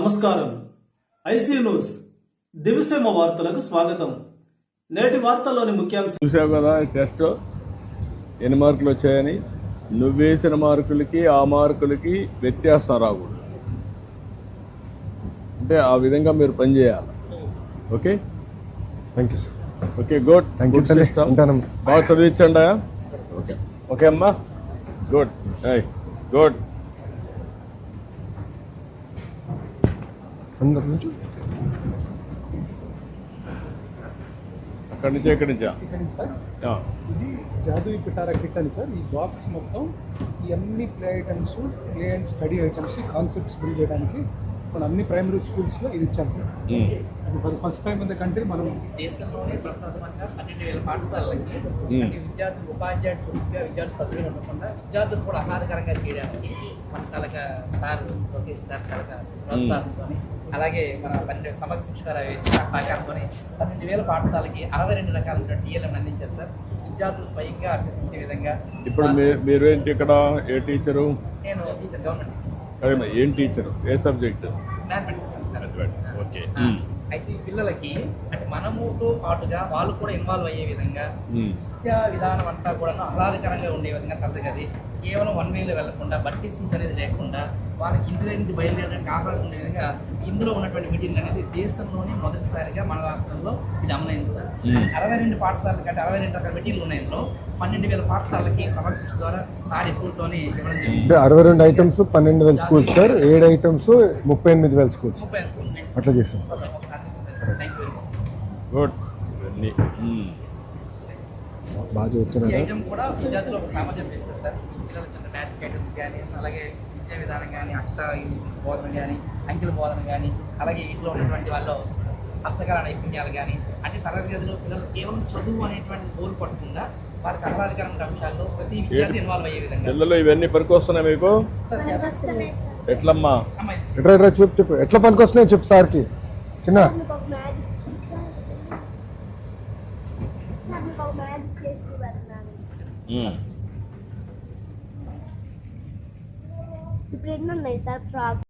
నమస్కారం. IC news. దివిసేమ వార్తలకు స్వాగతం. నేటి వార్తల్లోని ముఖ్యాంశాలు చూసావు కదా టెస్ట్. ఎన్ని మార్కులు వచ్చాయని? నువ్వేసిన మార్కులకి ఆ మార్కులకి వ్యత్యాసం రాకూడదు. అంటే ఆ విధంగా మీరు పనిచేయాలి okay? Thank you sir okay good. Thank you system బాగా చదివించండి ఓకే ఓకే అమ్మా. గుడ్. గుడ్. అందరి నుంచి? అక్కడి నుంచి ఎక్కడి నుంచా? ఇక్కడ సార్. ఇది జాదూ పిటారా కిట్ అని సార్. ఈ బాక్స్ మొత్తం ఈ అన్ని play items play and study items concepts build చేయడానికి మన అన్ని ప్రైమరీ స్కూల్స్లో ఇది ఇచ్చాం sir. For first time in the country మనం దేశంలోనే ప్రప్రథమంగా పన్నెండు వేల పాఠశాలలకి విద్యార్థులు ఉపాధ్యాయుడు చురుగ్గా విద్యార్థులు సభ్యులు ఉండకుండా విద్యార్థులు కూడా ఆహ్లాదకరంగా చేయడానికి మన కలక సార్ లోకేష్ సార్ కలక ప్రోత్సాహంతో అలాగే మన పన్నెండు సమగ్ర శిక్షణ సహకారంతో పన్నెండు వేల పాఠశాలకి అరవై రెండు రకాల టీఎల్ఎం అందించారు సార్. విద్యార్థులు స్వయంగా అభ్యసించే విధంగా ఇప్పుడు మీరేంటి ఇక్కడ ఏ టీచరు నేను టీచర్ గవర్నమెంట్ టీచర్ సార్ అదే ఏం టీచరు ఏ సబ్జెక్ట్ మ్యాథమెటిక్స్ ఓకే అయితే పిల్లలకి అంటే మనముతో పాటుగా వాళ్ళు కూడా ఇన్వాల్వ్ అయ్యే విధంగా ఉమ్, విద్యా విధానం అంతా కూడా ఆహ్లాదకరంగా ఉండే విధంగా తరగతి కేవలం వన్ వేలో వెళ్ళకుండా బట్టి స్మిత్ అనేది లేకుండా వాళ్ళకి ఇంటి నుంచి బయలుదేరడానికి ఆహ్లాదం ఉండే విధంగా ఇందులో ఉన్నటువంటి మీటింగ్ అనేది దేశంలోనే మొదటిసారిగా మన రాష్ట్రంలో ఇది అమలైంది సార్. అరవై రెండు పాఠశాలలు కంటే అరవై రెండు రకాల మీటింగ్లు ఉన్నాయి ఇందులో. పన్నెండు వేల పాఠశాలకి సమీక్ష ద్వారా సార్ ఎక్కువతోనే ఇవ్వడం జరిగింది. అరవై రెండు ఐటమ్స్ పన్నెండు వేల స్కూల్స్ సార్ ఏడు ఐటమ్స్ ముప్పై ఎనిమిది వేల స్కూల్స్ అట్లా మచ్ గుడ్. బాగా చదువుతున్నారా? పిల్లలు చిన్న మ్యాథ్స్ ఐటమ్స్ కానీ అలాగే విద్యా విధానం కానీ అక్షర బోధన కానీ అంకెల బోధన కానీ అలాగే ఇంట్లో ఉన్నటువంటి వాళ్ళ హస్తకళ నైపుణ్యాలు కానీ అంటే తరగతి గదిలో పిల్లలు కేవలం చదువు అనేటువంటి గోల్ పట్టకుండా వారికి ఆహ్లాదకరమైన అంశాల్లో ప్రతి విద్యార్థి ఇన్వాల్వ్ అయ్యే విధంగా. పిల్లలు ఇవన్నీ పనికొస్తున్నాయి మీకు. ఎట్లమ్మా? ఎట్లా ఎట్లా చెప్పు చెప్పు. ఎట్లా పనికి వస్తున్నాయి చెప్పు సార్కి? చిన్న. మ్యాజిక్ మ్యాజిక్ చేసి ఇప్పుడు ఎన్ని ఉన్నాయి సార్ ఫ్రాక్స్